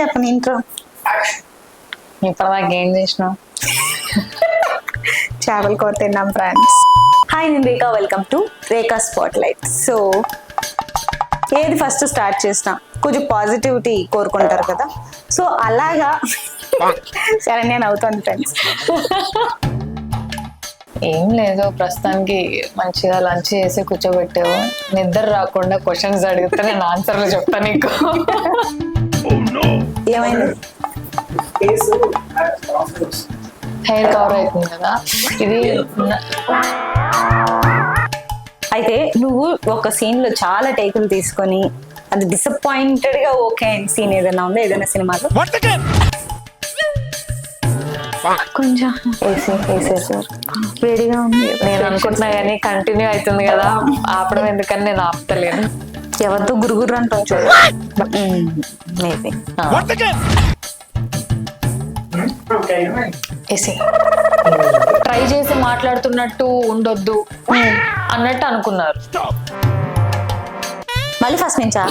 చెప్పను ఇంట్రో ఇప్పటిదాకా ఏం చేసినావు చేపల కూర తిన్నాం ఫ్రెండ్స్ హాయ్ నేను Rekha welcome to Rekha spotlight so ఏది ఫస్ట్ స్టార్ట్ చేసిన కొంచెం పాజిటివిటీ కోరుకుంటారు కదా. సో అలాగా. శరణ్య నవ్వుతుంది ఫ్రెండ్స్ ఏం లేదు ప్రస్తుతానికి మంచిగా లంచ్ చేసి కూర్చోబెట్టావు. నిద్ర రాకుండా క్వశ్చన్స్ అడిగితే నేను ఆన్సర్లు చెప్తా నీకు. ఏమైంది? హెయిర్ కవర్ అవుతుంది కదా? ఇది అయితే నువ్వు ఒక సీన్లో చాలా టేకులు తీసుకొని అది డిసప్పాయింటెడ్గా ఓకే అయిన సీన్ ఏదైనా ఉందా? ఏదైనా సినిమాలో? కొంచెం వేసి వేసేసారు వేడిగా ఉంది. నేను అనుకుంటున్నా కానీ కంటిన్యూ అవుతుంది కదా. ఆపడం ఎందుకని నేను ఆపుతలేను. ఎవరితో గురుగురు అంటాం చూడు మేబీ ట్రై చేసి మాట్లాడుతున్నట్టు ఉండొద్దు అన్నట్టు అనుకున్నారు. మళ్ళీ ఫస్ట్ నుంచా?